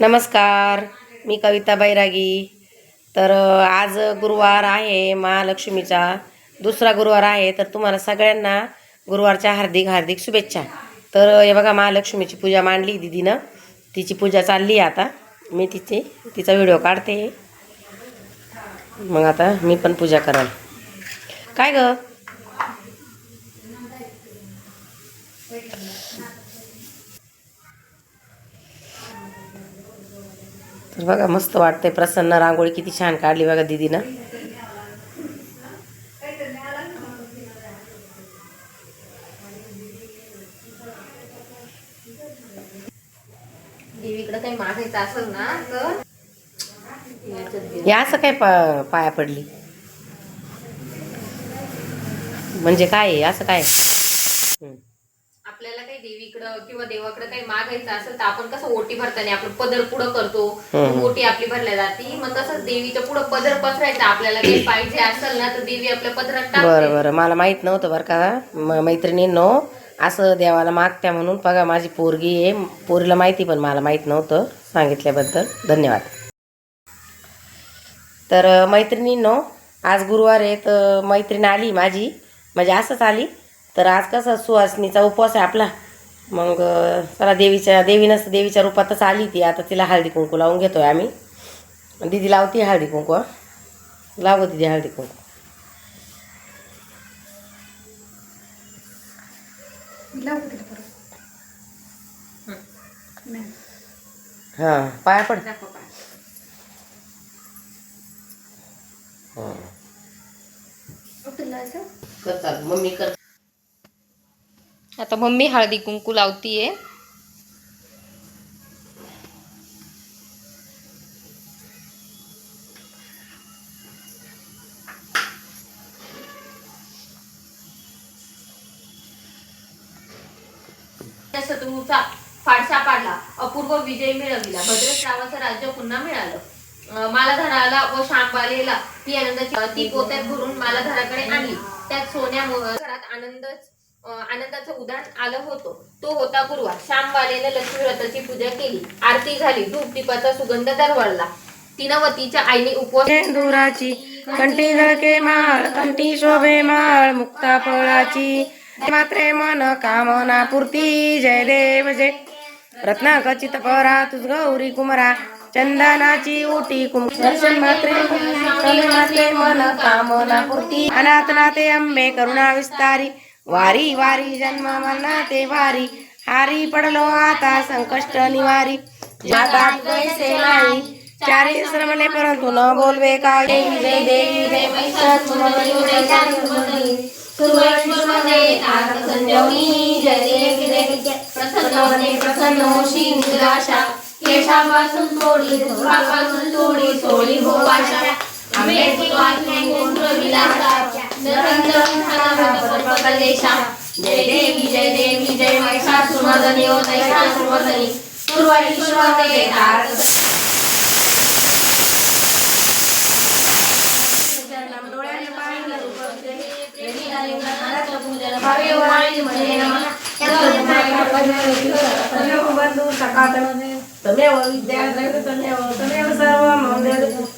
नमस्कार मी कविता बैरागी. तर आज गुरुवार आहे महालक्ष्मीचा. दुसरा गुरुवार आहे तर तुम्हाला सगळ्यांना गुरुवारच्या हार्दिक हार्दिक शुभेच्छा. तर हे बघा महालक्ष्मीची पूजा मांडली दिदीनं. तिची पूजा चालली आहे आता. मी तिची तिचा व्हिडिओ काढते. मग आता मी पण पूजा कराल. काय गं? तर बघा मस्त वाटतंय. प्रसन्न रांगोळी किती छान काढली बघा दीदीनं. देवीकडे काही मागायचं असेल ना तर याच्यात दे. हे असं काय पाया पडली? म्हणजे काय असं काय? काही देवीकडं किंवा देवाकडे काही मागायचं असेल तर आपण कसं ओटी भरताना आपण पदर पुढं करतो. ओटी आपली भरल्या जाते. मग तसंच देवीच्या पुढं पदर पसरायचा आपल्याला. काही पाहिजे असेल ना तर देवी आपल्या पदरात बरं बरं. मला माहीत नव्हतं बरं का. म मैत्रिणींनो असं देवाला मागत्या म्हणून. बघा माझी पोरगी आहे. पोरीला माहिती पण मला माहीत नव्हतं सांगितल्याबद्दल. धन्यवाद. तर मैत्रिणींनो आज गुरुवार आहे तर मैत्रीण आली माझी. म्हणजे असंच आली. तर आज कसं सुहासनीचा उपवास आहे आपला. मग चला देवीच्या देवीनंच देवीच्या रूपातच आली ती. आता तिला हळदी कुंकू लावून घेतोय आम्ही. दिदी लावती हळदी कुंकू. लाव दिदी हळदी कुंकू. हां. पाया पड. मम्मी कर आता मम्मी हळदी कुंकू लावतीये. शत्रूचा फाडसा पाडला. अपूर्व विजय मिळविला. भद्रश्रावाचं राज्य पुन्हा मिळालं. मालाधाराला मालाधराला व शांबालेला ती आनंदाची ती पोत्यात भरून मालाधराकडे आणली. त्यात सोन्या घरात आनंदच आनंदाचं उदाहरण आलं होतं. तो होता गुरुवार. श्यामबालेने लक्ष्मी व्रताची पूजा केली. आरती झाली. धूप दीपाचा सुगंध दरवळला. तिनं तिनवतीच्या आईने उपवास शेंदुराची कंठी झळके माळ कंठी शोभे माळ मुक्ता फळाची. मात्रे मन कामना पूर्ती. जय देव जय. रत्ना खचित परा तुझ गौरी कुमरा. चंदनाची ओटी कुम मात्रे मन कामना पूर्ती. अनाथ नाते अंबे करुणा विस्तारी. वारी वारी जन्म मरणा ते वारी हारी पडलो आता संकष्ट निवारी. जातात कैसे नाही चारी श्रमले परंतु न बोलवे काय देवी देवी देवी केशापासून थोडी धुरापासून थोडी भोपाशा. आंबे विलासा. जय देवी जय देवी जय महिषासुरमर्दिनी ओ महिषासुरमर्दिनी सुरवैश्वरमध्ये तारक तमेव विद्या तमेव सर्व मंगल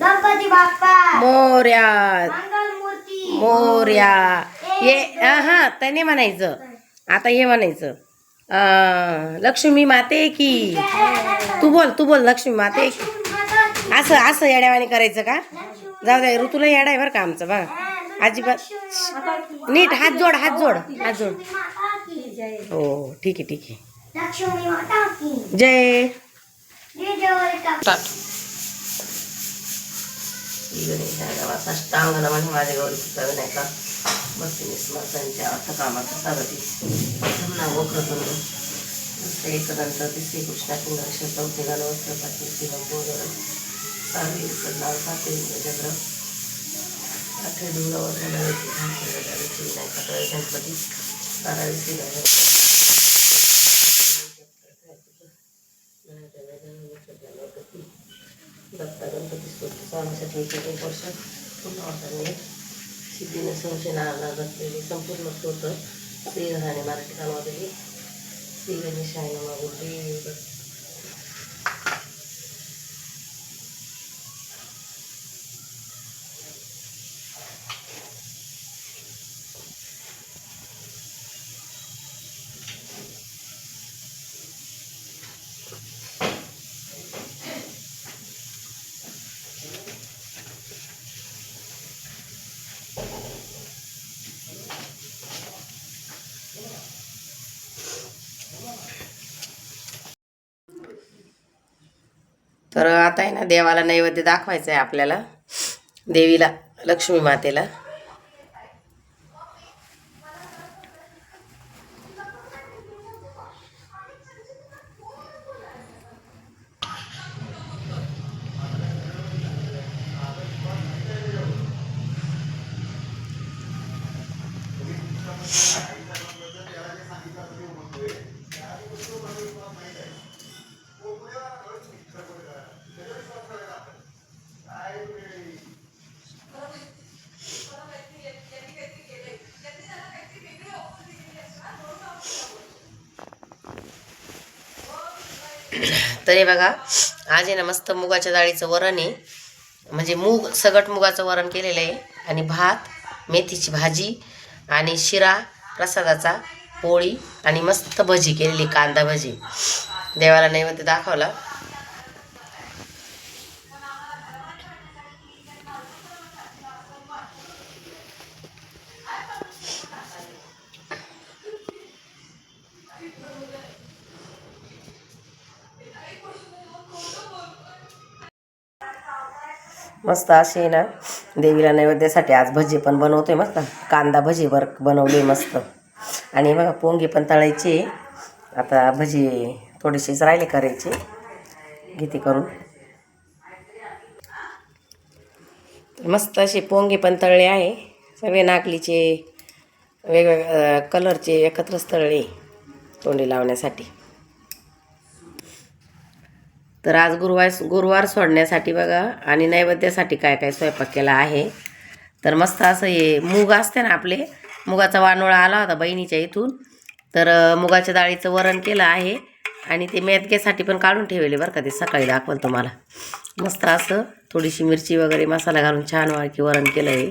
गणपती बाप्पा. मोर्या मोर्या ये हा त्याने म्हणायचं. आता हे म्हणायचं. लक्ष्मी माते की. तू बोल तू बोल लक्ष्मी माते की. असं असं येड्यावानी करायचं का? जाऊ दे ऋतूला येडा आहे बरं का आमचं बघा. अजिबात. नीट हात जोड हात जोड हात जोड. माता की. जय. हो ठीक आहे ठीक आहे. लक्ष्मी माता की. जय. जय जय अष्टांगण म्हणजे माझ्या गौरीचा विनायका भक्तीने स्मरतांच्या अर्थकामाचा सारथी वक्रतुंड एकदंत तिसरी कृष्णा सुंदर चौथे गणवस्त्र पाचवी शिवम बोधन सहावी सन्नाव सातवी इंद्रचंद्र आठवे दूरवर विनायक गणपती बारावी श्री दत्ता गणपती स्तोत्र स्वामीसाठी एक वर्ष पूर्ण वर्षाने सिद्धीने संशयनाला घातलेले संपूर्ण स्तोत्र श्रीरहाने मराठी कालवादली. श्री गणेशाय नमः तर आता आहे ना देवाला नैवेद्य दाखवायचं आहे आपल्याला. देवीला लक्ष्मी मातेला. तरी बघा आज आहे ना मस्त मुगाच्या डाळीचं वरण आहे. म्हणजे मूग सगट मुगाचं वरण केलेलं आहे. आणि भात मेथीची भाजी आणि शिरा प्रसादाचा पोळी आणि मस्त भजी केलेली कांदा भजी. देवाला नैवेद्य दाखवला. मस्त अशी ना देवीला नैवेद्यासाठी आज भजी पण बनवतोय मस्त. कांदा भजी बर बनवली मस्त. आणि बघा पोंगी पण तळायची. आता भजी थोडीशीच राहिले करायची. घेती करून. मस्त अशी पोंगी पण तळले आहे. सगळे नाकलीचे वेगवेगळ्या कलरचे एकत्रच तळले तोंडी लावण्यासाठी. तर आज गुरुवार गुरुवार सोडण्यासाठी बघा आणि नैवेद्यासाठी काय काय स्वयंपाक केला आहे. तर मस्त असं हे मूग असते ना आपले मुगाचा वानोळा आला होता बहिणीच्या इथून. तर मुगाच्या डाळीचं वरण केलं आहे आणि ते मेदकेसाठी पण काढून ठेवले बरं का ते सकाळी दाखवल तुम्हाला. मस्त असं थोडीशी मिरची वगैरे मसाला घालून छान वाळकी वरण केलं आहे.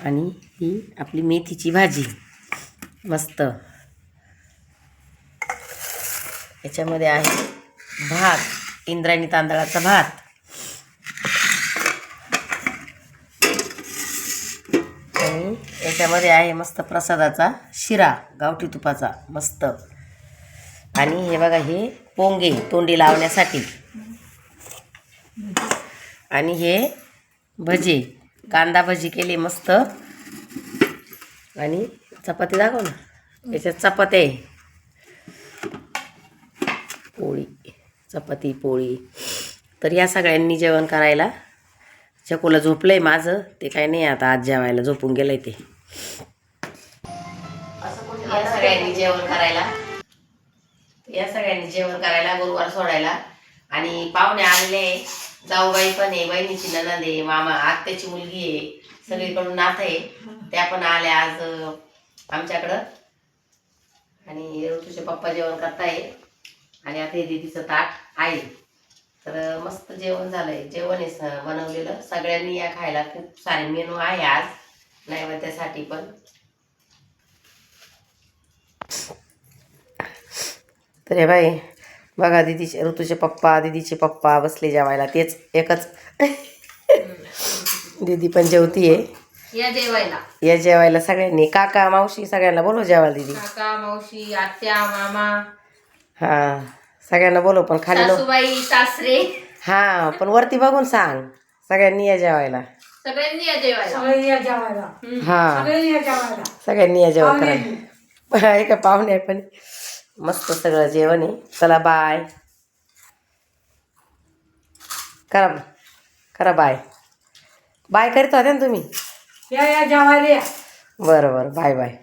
आणि ही आपली मेथीची भाजी. मस्त. याच्यामध्ये आहे भात इंद्रायणी तांदळाचा भात. आणि याच्यामध्ये आहे मस्त प्रसादाचा शिरा गावठी तुपाचा मस्त. आणि हे बघा हे पोंगे तोंडी लावण्यासाठी. आणि हे भजी कांदा भजी केली मस्त. आणि चपाती दाखव ना. याच्यात चपाती आहे. पोळी चपाती पोळी. तर या सगळ्यांनी जेवण करायला चकोला झोपलंय माझं ते काय नाही आता आज जेवायला झोपून गेलंय ते. या सगळ्यांनी जेवण करायला. या सगळ्यांनी जेवण करायला गुरुवार सोडायला. आणि पाहुणे आलेले जाऊबाई पण आहे बहिणीची ननद आहे मामा आत्याची मुलगी आहे सगळीकडून नाथ आहे. त्या पण आल्या आज आमच्याकडं. आणि ऋतूचे पप्पा जेवण करताय. आणि आता हे दीदीचं ताट आहे. तर मस्त जेवण झालंय. जेवण आहे बनवलेलं. सगळ्यांनी या खायला खूप सारे मेनू आहे आज. नैवेद्यासाठी पण. तर हे बाई बघा दीदीचे ऋतूचे पप्पा दीदीचे पप्पा बसले जेवायला. तेच एकच. दीदी पण जेवतीये. या जेवायला. या जेवायला सगळ्यांनी. काका मावशी सगळ्यांना बोलव जेवायला दीदी. काका मावशी आत्या मामा हा सगळ्यांना बोलव पण खाली सासूबाई सासरे. हा पण वरती बघून सांग सगळ्यांनी या जेवायला. सगळ्यांनी या जेवायला. सगळ्यांनी या जेवायला. हा. सगळ्यांनी या जेवा पाहुण्यांनी. पाहुणे पण मस्त सगळं जेवण आहे. चला बाय. करा करा बाय. बाय करत होते ना तुम्ही? या या जेवायला या. बरं बरं बाय बाय.